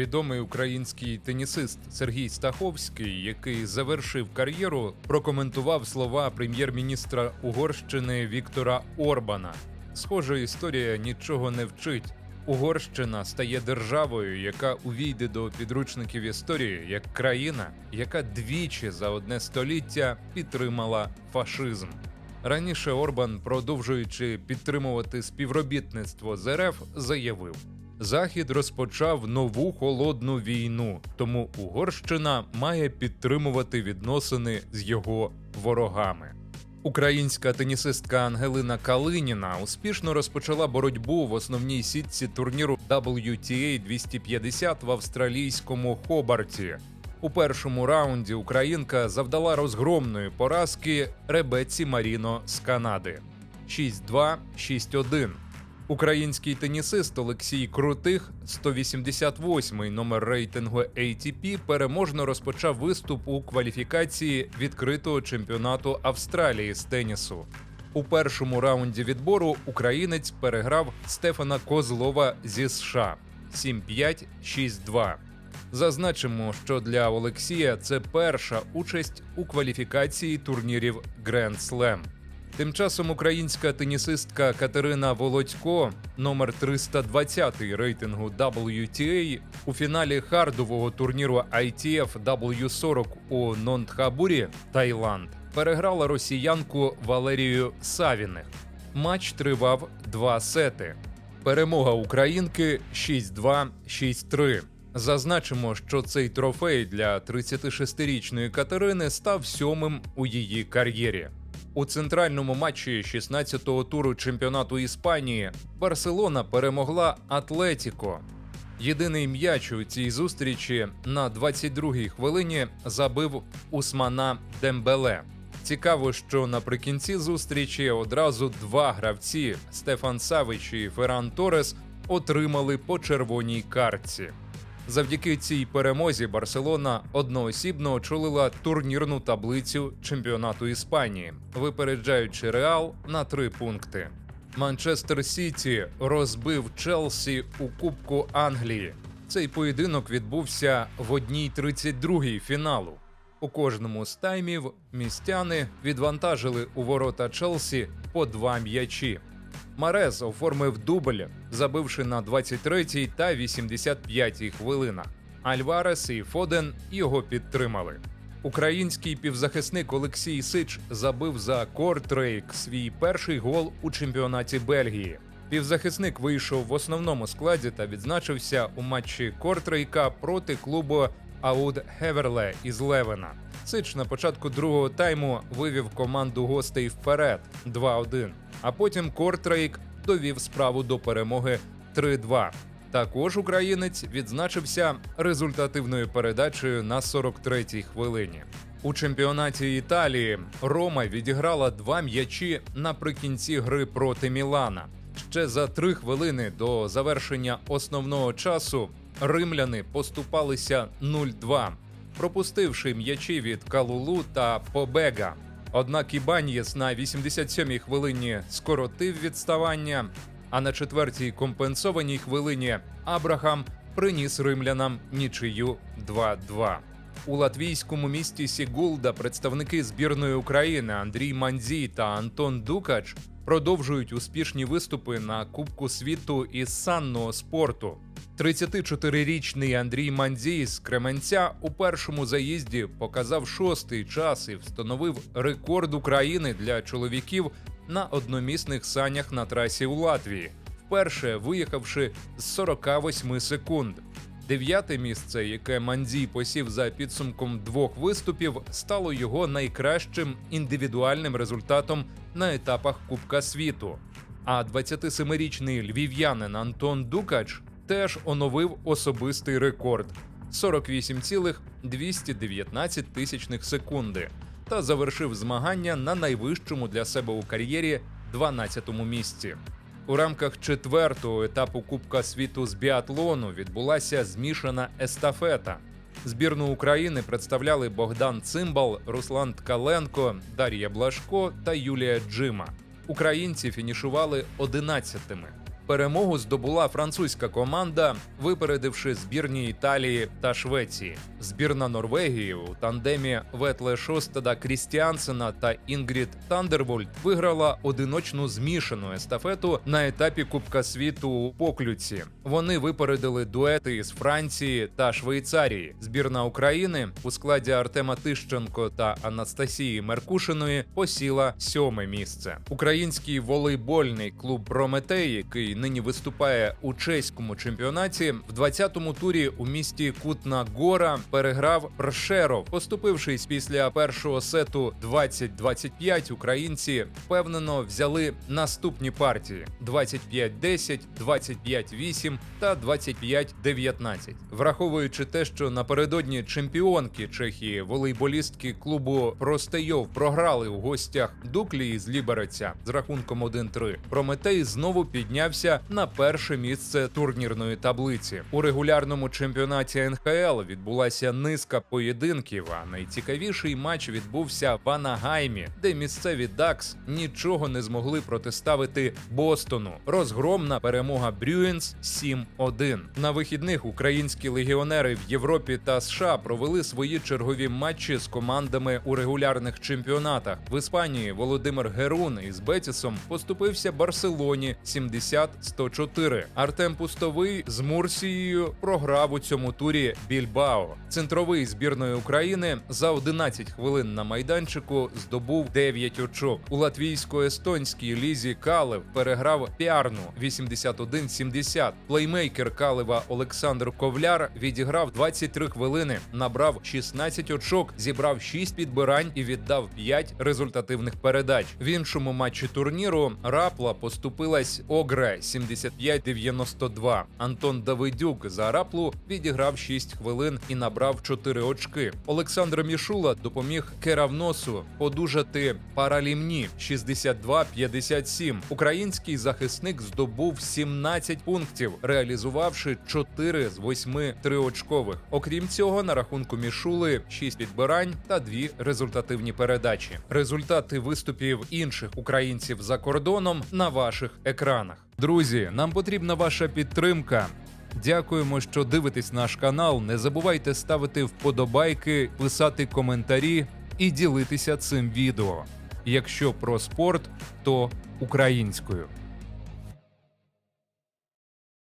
Відомий український тенісист Сергій Стаховський, який завершив кар'єру, прокоментував слова прем'єр-міністра Угорщини Віктора Орбана. Схоже, історія нічого не вчить. Угорщина стає державою, яка увійде до підручників історії як країна, яка двічі за одне століття підтримала фашизм. Раніше Орбан, продовжуючи підтримувати співробітництво з РФ, заявив: Захід розпочав нову холодну війну, тому Угорщина має підтримувати відносини з його ворогами. Українська тенісистка Ангелина Калиніна успішно розпочала боротьбу в основній сітці турніру WTA 250 в австралійському Хобарті. У першому раунді українка завдала розгромної поразки Ребеці Маріно з Канади 6-2, 6-1. Український тенісист Олексій Крутих, 188-й номер рейтингу ATP, переможно розпочав виступ у кваліфікації відкритого чемпіонату Австралії з тенісу. У першому раунді відбору українець переграв Стефана Козлова зі США 7-5, 6-2. Зазначимо, що для Олексія це перша участь у кваліфікації турнірів Grand Slam. Тим часом українська тенісистка Катерина Володько, номер 320 рейтингу WTA, у фіналі хардового турніру ITF W40 у Нонтхабурі, Таїланд, переграла росіянку Валерію Савіних. Матч тривав два сети. Перемога українки 6-2, 6-3. Зазначимо, що цей трофей для 36-річної Катерини став сьомим у її кар'єрі. У центральному матчі 16-го туру чемпіонату Іспанії Барселона перемогла Атлетіко. Єдиний м'яч у цій зустрічі на 22-й хвилині забив Усмана Дембеле. Цікаво, що наприкінці зустрічі одразу два гравці Стефан Савич і Ферран Торес отримали по червоній картці. Завдяки цій перемозі Барселона одноосібно очолила турнірну таблицю чемпіонату Іспанії, випереджаючи Реал на три пункти. Манчестер Сіті розбив Челсі у Кубку Англії. Цей поєдинок відбувся в одній 32-й фіналу. У кожному з таймів містяни відвантажили у ворота Челсі по два м'ячі. Марез оформив дубль, забивши на 23-й та 85-й хвилинах. Альварес і Фоден його підтримали. Український півзахисник Олексій Сич забив за Кортрейк свій перший гол у чемпіонаті Бельгії. Півзахисник вийшов в основному складі та відзначився у матчі Кортрейка проти клубу Ауд Хеверле із Левена. Сич на початку другого тайму вивів команду гостей вперед 2-1, а потім Кортрейк довів справу до перемоги 3-2. Також українець відзначився результативною передачею на 43-й хвилині. У чемпіонаті Італії Рома відіграла два м'ячі наприкінці гри проти Мілана. Ще за три хвилини до завершення основного часу римляни поступалися 0-2, пропустивши м'ячі від Калулу та Побега. Однак Ібаньєс на 87-й хвилині скоротив відставання, а на четвертій компенсованій хвилині Абрахам приніс римлянам нічию 2-2. У латвійському місті Сігулда представники збірної України Андрій Мандзій та Антон Дукач продовжують успішні виступи на Кубку світу із санного спорту. 34-річний Андрій Мандзій з Кременця у першому заїзді показав шостий час і встановив рекорд України для чоловіків на одномісних санях на трасі у Латвії, вперше виїхавши з 48 секунд. Дев'яте місце, яке Мандзій посів за підсумком двох виступів, стало його найкращим індивідуальним результатом на етапах Кубка світу. А 27-річний львів'янин Антон Дукач теж оновив особистий рекорд 48,219 тисячних секунди та завершив змагання на найвищому для себе у кар'єрі 12-му місці. У рамках четвертого етапу Кубка світу з біатлону відбулася змішана естафета. Збірну України представляли Богдан Цимбал, Руслан Ткаленко, Дар'я Блашко та Юлія Джима. Українці фінішували 11-тими. Перемогу здобула французька команда, випередивши збірні Італії та Швеції. Збірна Норвегії у тандемі Ветле Шостеда Крістіансена та Інгрід Тандервольд виграла одиночну змішану естафету на етапі Кубка світу у Поклюці. Вони випередили дуети із Франції та Швейцарії. Збірна України у складі Артема Тищенко та Анастасії Меркушиної посіла сьоме місце. Український волейбольний клуб Прометей, який нині виступає у чеському чемпіонаті, в 20-му турі у місті Кутна Гора переграв Прешеров. Поступившись після першого сету 20-25, українці впевнено взяли наступні партії: 25-10, 25-8 та 25-19. Враховуючи те, що напередодні чемпіонки Чехії волейболістки клубу Простейов програли у гостях Дуклі з Лібереця з рахунком 1-3, Прометей знову піднявся на перше місце турнірної таблиці. У регулярному чемпіонаті НХЛ відбулася низка поєдинків. А найцікавіший матч відбувся в Анагаймі, де місцеві Дакс нічого не змогли протиставити Бостону. Розгромна перемога Брюінс 7-1. На вихідних українські легіонери в Європі та США провели свої чергові матчі з командами у регулярних чемпіонатах. В Іспанії Володимир Герун із Бетісом поступився Барселоні 70-104. Артем Пустовий з Мурсією програв у цьому турі Більбао. Центровий збірної України за 11 хвилин на майданчику здобув 9 очок. У латвійсько-естонській лізі Калев переграв Піарну 81-70. Плеймейкер Калева Олександр Ковляр відіграв 23 хвилини, набрав 16 очок, зібрав 6 підбирань і віддав 5 результативних передач. В іншому матчі турніру Рапла поступилась Огре 75-92. Антон Давидюк за Раплу відіграв 6 хвилин і набрав 4 очки. Олександр Мішула допоміг Керавносу подужати паралімні 62-57. Український захисник здобув 17 пунктів, реалізувавши 4 з 8 триочкових. Окрім цього, на рахунку Мішули 6 підбирань та 2 результативні передачі. Результати виступів інших українців за кордоном на ваших екранах. Друзі, нам потрібна ваша підтримка. Дякуємо, що дивитесь наш канал. Не забувайте ставити вподобайки, писати коментарі і ділитися цим відео. Якщо про спорт, то українською.